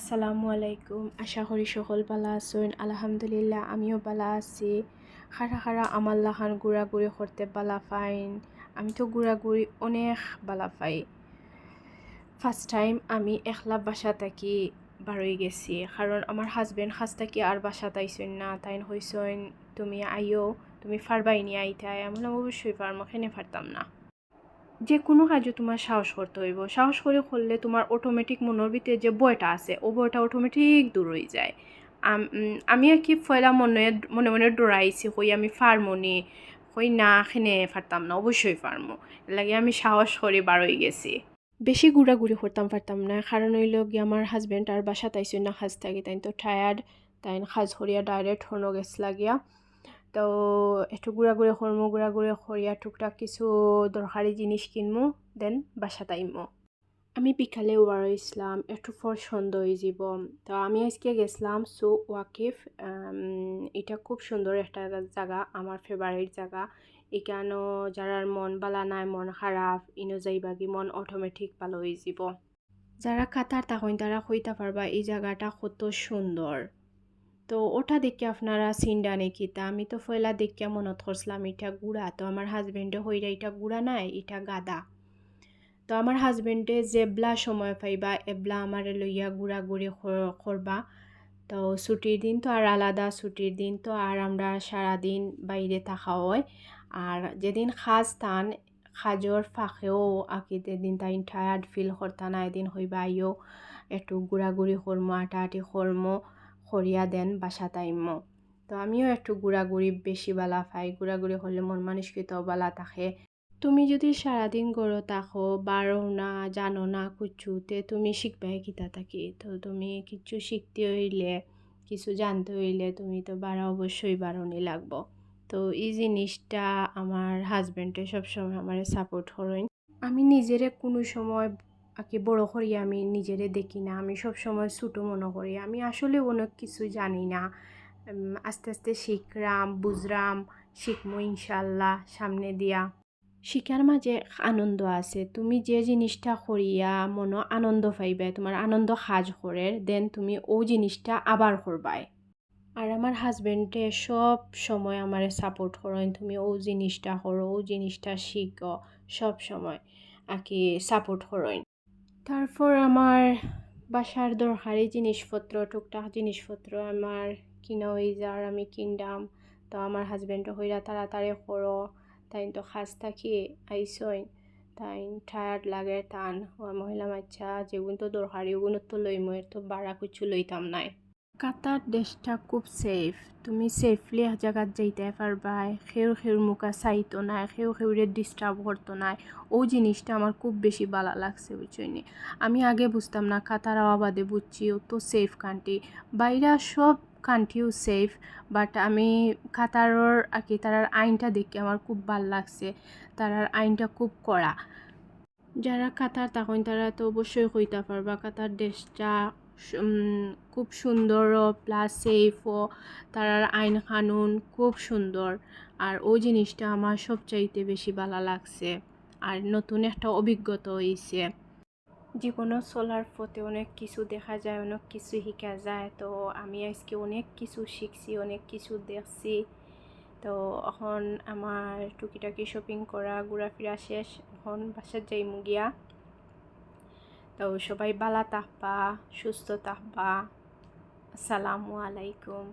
আসসালামু আলাইকুম। আশা করি সকল বালা আছেন। আলহামদুলিল্লাহ, আমিও বালা আছি। খারা খারা আমার লাহান ঘোরাঘুরি করতে বালা ফাইন আমি তো ঘোরাঘুরি অনেক বালা পাই। ফার্স্ট টাইম আমি একলা বাসা থাকি বারোই গেছি। কারণ আমার হাজবেন্ড খাস থাকি আর বাসা তাইছেন না। তাই হইছেন, তুমি আইও তুমি ফারবাই নিয়ে আইতাই আমি অবশ্যই পারব কেনে পারতাম না? যে কোনো কাজে তোমার সাহস করতে হইব। সাহস করে করলে তোমার অটোমেটিক মনের ভিতরে যে বয়টা আছে, ও বয়টা অটোমেটিক দূর হয়ে যায়। আমি আর কি ফয়লা মনে মনে মনে ডরাইছি, কই আমি ফার্মনি কই না খেনে পারতাম না, অবশ্যই ফার্মো লাগে আমি সাহস করে বারোই গেছি। বেশি ঘোরাঘুরি করতাম, পারতাম না। কারণ হইল গিয়ে আমার হাজব্যান্ড আর বাসা তাইছে না সাজ থাকি, তাই তো টায়ার্ড তাই সাজ করিয়া ডাইরেক্ট হনো গেছ লাগিয়া। তো একটু ঘোরাঘুরি করমু ঘোরাঘুরি করিয়া টুকটাক কিছু দরকারি জিনিস কিনমু, দেন বাসা তাইমু আমি বিকালে ওয়ার ইসলাম একটু ফর হয়ে যাব তো আমি আজকে গেছিলাম সো ওয়াকিফ এটা খুব সুন্দর একটা জায়গা আমার ফেভারিট জায়গা এখানেও যারার মন বালা নাই, মন খারাপ ইনো যাইবাগি মন অটোমেটিক ভালো হয়ে যাব। যারা কাতার তখন তারা কইতে পারবা এই জায়গাটা কত সুন্দর তো ওটা দেখে আপনারা সিন্ডা নাকি তা আমি তো ফয়লা দেখে মনত করছিলাম এটা গুড়া, তো আমার হাজবেন্ডে হইরা এটা গুড়া নাই, এটা গাদা। তো আমার হাজবেন্ডে জেবলা সময় পাইবা, এবলা আমার লইয়া ঘুরা ঘুরি করবা। তো ছুটির দিন তো আর আলাদা ছুটির দিন তো আর আমরা সারাদিন বাইরে থাকা হয়। আর যেদিন খাজ টান খাজর ফাঁকেও আঁকি দিন তাই টায়ার্ড ফিল করতা না এদিন হইবা আইও একটু ঘোরাঘুরি করমো আটাআটি করমো। খরিয়া দেন বাসা তাইমো তো আমিও একটু ঘোরাঘুরি বেশি বালা পাই। ঘোরাঘুরি হলে মন মানসিকতাও বালা থাকে। তুমি যদি সারাদিন গড়ো থাকো বারো না জানো না কুচুতে তুমি শিখবে কিতা থাকি তো তুমি কিছু শিখতে হইলে কিছু জানতে হইলে তুমি তো বারা অবশ্যই বারণই লাগবো। তো এই জিনিসটা আমার হাজব্যান্ডে সবসময় আমার সাপোর্ট করেন আমি নিজেরে কোনো সময় আকে বড় করি আমি নিজেরে দেখি না, আমি সব সময় ছোটো মনে করি। আমি আসলে অনেক কিছু জানি না। আস্তে আস্তে শিখরাম, বুঝরাম, শিখমো ইনশাল্লাহ সামনে দিয়া। শিকার মাঝে আনন্দ আছে। তুমি যে জিনিসটা করিয়া মনো আনন্দ পাইবে, তোমার আনন্দ সাজ করে দেন তুমি ও জিনিসটা আবার করবাই। আর আমার হাজবেন্ডে সব সময় আমার সাপোর্ট করেন, তুমি ও জিনিসটা করো, ও জিনিসটা শিখো, সব সময় আর কি সাপোর্ট করেন। তারপর আমার বাসার দরকারি জিনিসপত্র, টুকটাক জিনিসপত্র, আমার কিনা হয়ে যার আমি কিনলাম তো আমার হাজবেন্ডও হইরা তাড়াতাড়ি করো তাই তো খাস থাকি আইসই তাই টায়ার্ড লাগে, টান মহিলা মাচ্ছা যেগুলো তো দরকারি ওগুলো তো লইমই তো বাড়া কিছু লইতাম নাই। কাতার দেশটা খুব সেফ তুমি সেফলি জায়গাত যাইতে পারবা। সেউ সেউর মুখা চাইতো নাই সেউ সেউরে ডিস্টার্ব করতো নাই। ও জিনিসটা আমার খুব বেশি ভালো লাগছে বুঝছনি আমি আগে বুঝতাম না কাতার আবাদে বুঝছি ও তো সেফ কান্ট্রি বাইরা সব কান্ট্রিও সেফ বাট আমি কাতারর আর কি তারার আইনটা দেখে আমার খুব ভালো লাগছে। তারার আইনটা খুব কড়া যারা কাতার তখন তারা তো অবশ্যই কইতে পারবা কাতার দেশটা খুব সুন্দর প্লাস সেফও তারার আইন কানুন খুব সুন্দর। আর ওই জিনিসটা আমার সবচাইতে বেশি ভালো লাগছে। আর নতুন একটা অভিজ্ঞতা হয়েছে জীবনও চলার পথে অনেক কিছু দেখা যায়, অনেক কিছু শিখা যায়। তো আমি আজকে অনেক কিছু শিখছি, অনেক কিছু দেখছি। তো এখন আমার টুকিটাকি শপিং করা, ঘোরাফেরা শেষ, এখন বাসার যাই গিয়া। তো সবাই বালা থাকবা সুস্থ থাকবা। আসসালামু আলাইকুম।